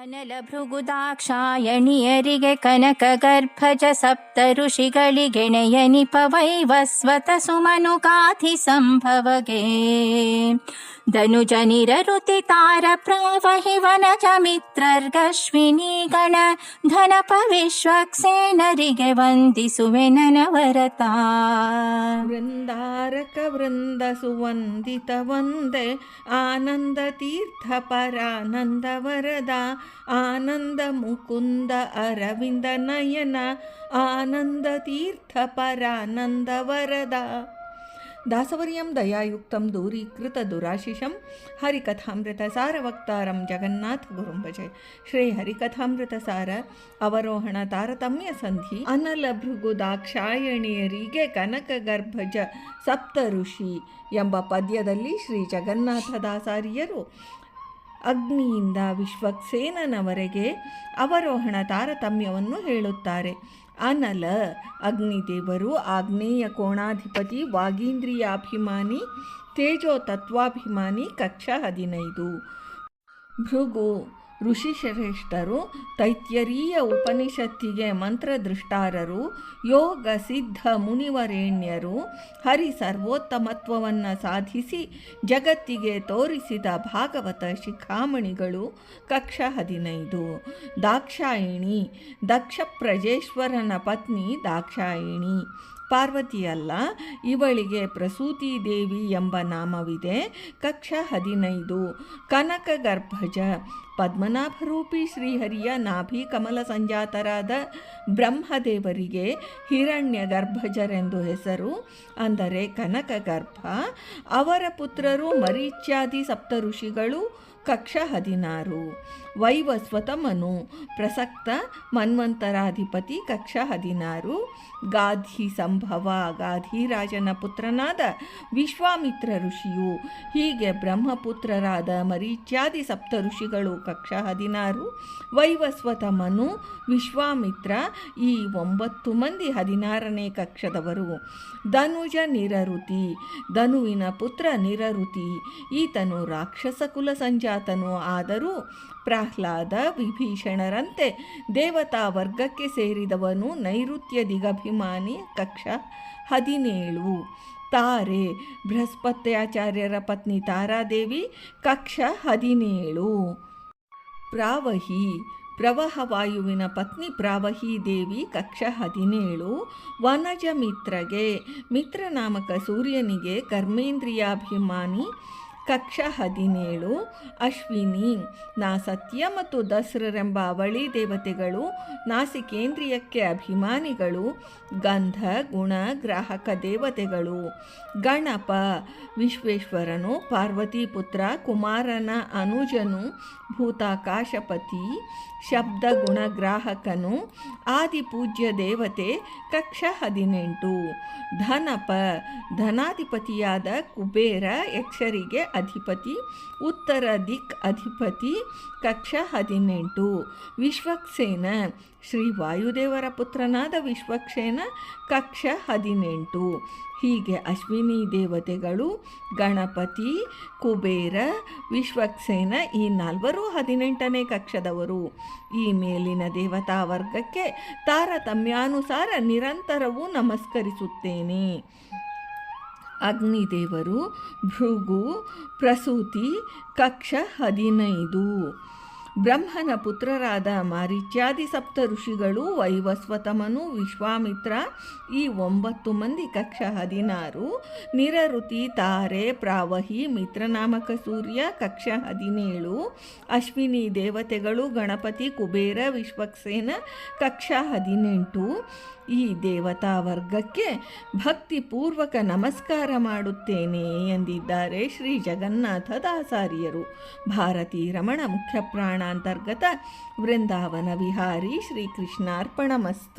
ಅನಲ ಭೃಗುದಾಕ್ಷಾಯಣಿಯರಿಗೆ ಕನಕ ಗರ್ಭಜ ಸಪ್ತ ಋಷಿಗಳಿಗೆಣೆಯನಿಪ ವೈವಸ್ವತ ಸುಮನು ಗಾಥಿ ಸಂಭವಗೆ धनुजनिररुतितारप्रहि वन च मित्रर्गश्विनीगण धनपविष्वक्से नृगवन्दि सुवेन वरता वृन्दारकवृन्द सुवन्दित वन्दे आनन्दतीर्थ परानन्द वरदा आनन्दमुकुन्द अरविन्दनयन आनन्दतीर्थ परानन्द वरदा ದಾಸವರ್ಯಂ ದಯಾಯುಕ್ತಂ ದೂರೀಕೃತ ದುರಾಶಿಷಂ ಹರಿಕಥಾಮೃತ ಸಾರ ವಕ್ತಾರಂ ಜಗನ್ನಾಥ ಗುರುಂ ಭಜೆ ಶ್ರೀ ಹರಿಕಥಾಮೃತ ಸಾರ ಅವರೋಹಣ ತಾರತಮ್ಯ ಸಂಧಿ ಅನಲ ಭೃಗು ದಾಕ್ಷಾಯಣಿಯರಿಗೆ ಕನಕ ಗರ್ಭಜ ಸಪ್ತ ಋಷಿ ಎಂಬ ಪದ್ಯದಲ್ಲಿ ಶ್ರೀ ಜಗನ್ನಾಥದಾಸಾರ್ಯರು ಅಗ್ನಿಯಿಂದ ವಿಶ್ವಕ್ಸೇನನವರೆಗೆ ಅವರೋಹಣ ತಾರತಮ್ಯವನ್ನು ಹೇಳುತ್ತಾರೆ. ಅನಲ ಅಗ್ನಿದೇವರು ಆಗ್ನೇಯ ಕೋಣಾಧಿಪತಿ ವಾಗೀಂದ್ರಿಯಾಭಿಮಾನಿ ತೇಜೋ ತತ್ವಾಭಿಮಾನಿ ಕಕ್ಷ ಹದಿನೈದು. ಭೃಗು ಋಷಿಶ್ರೇಷ್ಠರು ತೈತ್ಯರೀಯ ಉಪನಿಷತ್ತಿಗೆ ಮಂತ್ರದೃಷ್ಟಾರರು, ಯೋಗ ಸಿದ್ಧ ಮುನಿವರೇಣ್ಯರು ಹರಿ ಸರ್ವೋತ್ತಮತ್ವವನ್ನು ಸಾಧಿಸಿ ಜಗತ್ತಿಗೆ ತೋರಿಸಿದ ಭಾಗವತ ಶಿಖಾಮಣಿಗಳು ಕಕ್ಷ ಹದಿನೈದು. ದಾಕ್ಷಾಯಿಣಿ ದಕ್ಷ ಪ್ರಜೇಶ್ವರನ ಪತ್ನಿ ದಾಕ್ಷಾಯಿಣಿ. ಪಾರ್ವತಿಯಲ್ಲ, ಇವಳಿಗೆ ಪ್ರಸೂತಿ ದೇವಿ ಎಂಬ ನಾಮವಿದೆ. ಕಕ್ಷ ಹದಿನೈದು. ಕನಕ ಗರ್ಭಜ. ಪದ್ಮನಾಭರೂಪಿ ಶ್ರೀಹರಿಯ ನಾಭಿ ಕಮಲ ಸಂಜಾತರಾದ ಬ್ರಹ್ಮದೇವರಿಗೆ ಹಿರಣ್ಯ ಗರ್ಭಜರೆಂದು ಹೆಸರು. ಅಂದರೆ ಕನಕ ಗರ್ಭ. ಅವರ ಪುತ್ರರು ಮರೀಚ್ಯಾದಿ ಸಪ್ತ ಋಷಿಗಳು ಕಕ್ಷ ಹದಿನಾರು. ವೈವಸ್ವತಮನು ಪ್ರಸಕ್ತ ಮನ್ವಂತರಾಧಿಪತಿ ಕಕ್ಷ ಹದಿನಾರು. ಗಾಧಿ ಸಂಭವ ಗಾಧಿರಾಜನ ಪುತ್ರನಾದ ವಿಶ್ವಾಮಿತ್ರ ಋಷಿಯು ಹೀಗೆ ಬ್ರಹ್ಮಪುತ್ರರಾದ ಮರೀಚ್ಯಾದಿ ಸಪ್ತ ಋಷಿಗಳು ಕಕ್ಷ ಹದಿನಾರು. ವೈವಸ್ವತಮನು ವಿಶ್ವಾಮಿತ್ರ ಈ ಒಂಬತ್ತು ಮಂದಿ ಹದಿನಾರನೇ ಕಕ್ಷದವರು. ಧನುಜ ನಿರಋತಿ ಧನುವಿನ ಪುತ್ರ ನಿರಋತಿ ಈತನು ರಾಕ್ಷಸ ಕುಲ ಸಂಜಾತನು ಆದರೂ ಪ್ರಹ್ಲಾದ ವಿಭೀಷಣರಂತೆ ದೇವತಾ ವರ್ಗಕ್ಕೆ ಸೇರಿದವನು ನೈಋತ್ಯ ದಿಗಭಿಮಾನಿ ಕಕ್ಷ ಹದಿನೇಳು. ತಾರೆ ಬೃಹಸ್ಪತ್ಯಾಚಾರ್ಯರ ಪತ್ನಿ ತಾರಾದೇವಿ ಕಕ್ಷ ಹದಿನೇಳು. ಪ್ರಾವಹಿ ಪ್ರವಾಹವಾಯುವಿನ ಪತ್ನಿ ಪ್ರಾವಹಿ ದೇವಿ ಕಕ್ಷ ಹದಿನೇಳು. ವನಜ ಮಿತ್ರಗೆ ಮಿತ್ರನಾಮಕ ಸೂರ್ಯನಿಗೆ ಕರ್ಮೇಂದ್ರಿಯಾಭಿಮಾನಿ ಕಕ್ಷ ಹದಿನೇಳು, ಅಶ್ವಿನಿ, ನಾ ಸತ್ಯ ಮತ್ತು ದಸ್ರರೆಂಬ ಅವಳಿ ದೇವತೆಗಳು, ನಾಸಿಕೇಂದ್ರಿಯಕ್ಕೆ ಅಭಿಮಾನಿಗಳು, ಗಂಧ, ಗುಣ, ಗ್ರಾಹಕ ದೇವತೆಗಳು, ಗಣಪ, ವಿಶ್ವೇಶ್ವರನು, ಪಾರ್ವತಿ ಪುತ್ರ, ಕುಮಾರನ ಅನುಜನು, ಭೂತಾಕಾಶಪತಿ, ಶಬ್ದ ಗುಣಗ್ರಾಹಕನು ಆದಿಪೂಜ್ಯ ದೇವತೆ, ಕಕ್ಷ ಹದಿನೆಂಟು, ಧನಪ, ಧನಾಧಿಪತಿಯಾದ ಕುಬೇರ, ಯಕ್ಷರಿಗೆ ಅಧಿಪತಿ, ಉತ್ತರ ದಿಕ್ ಅಧಿಪತಿ, ಕಕ್ಷ ಹದಿನೆಂಟು. ವಿಶ್ವಕ್ಸೇನ, ಶ್ರೀ ವಾಯುದೇವರ ಪುತ್ರನಾದ ವಿಶ್ವಕ್ಸೇನ, ಕಕ್ಷ ಹದಿನೆಂಟು. ಹೀಗೆ ಅಶ್ವಿನಿ ದೇವತೆಗಳು, ಗಣಪತಿ, ಕುಬೇರ, ವಿಶ್ವಕ್ಸೇನ ಈ ನಾಲ್ವರು ಹದಿನೆಂಟನೇ ಕಕ್ಷದವರು. ಈ ಮೇಲಿನ ದೇವತಾ ವರ್ಗಕ್ಕೆ ತಾರತಮ್ಯಾನುಸಾರ ನಿರಂತರವೂ ನಮಸ್ಕರಿಸುತ್ತೇನೆ. ಅಗ್ನಿದೇವರು ಭೃಗು ಪ್ರಸೂತಿ ಕಕ್ಷ ಹದಿನೈದು. ಬ್ರಹ್ಮನ ಪುತ್ರರಾದ ಮಾರಿಚ್ಯಾದಿ ಸಪ್ತ ಋಷಿಗಳು, ವೈವಸ್ವತಮನು, ವಿಶ್ವಾಮಿತ್ರ, ಈ ಒಂಬತ್ತು ಮಂದಿ ಕಕ್ಷ ಹದಿನಾರು, ನಿರಋತಿ, ತಾರೆ, ಪ್ರಾವಹಿ, ಮಿತ್ರನಾಮಕ ಸೂರ್ಯ, ಕಕ್ಷ ಹದಿನೇಳು, ಅಶ್ವಿನಿ ದೇವತೆಗಳು, ಗಣಪತಿ, ಕುಬೇರ, ವಿಶ್ವಕ್ಸೇನ, ಕಕ್ಷ ಹದಿನೆಂಟು. ಈ ದೇವತಾ ವರ್ಗಕ್ಕೆ ಭಕ್ತಿಪೂರ್ವಕ ನಮಸ್ಕಾರ ಮಾಡುತ್ತೇನೆ ಎಂದಿದ್ದಾರೆ ಶ್ರೀ ಜಗನ್ನಾಥ ದಾಸಾರಿಯರು. ಭಾರತೀ ರಮಣ ಮುಖ್ಯ ಪ್ರಾಣಾಂತರ್ಗತ ವೃಂದಾವನ ವಿಹಾರಿ ಶ್ರೀಕೃಷ್ಣಾರ್ಪಣಮಸ್ತು.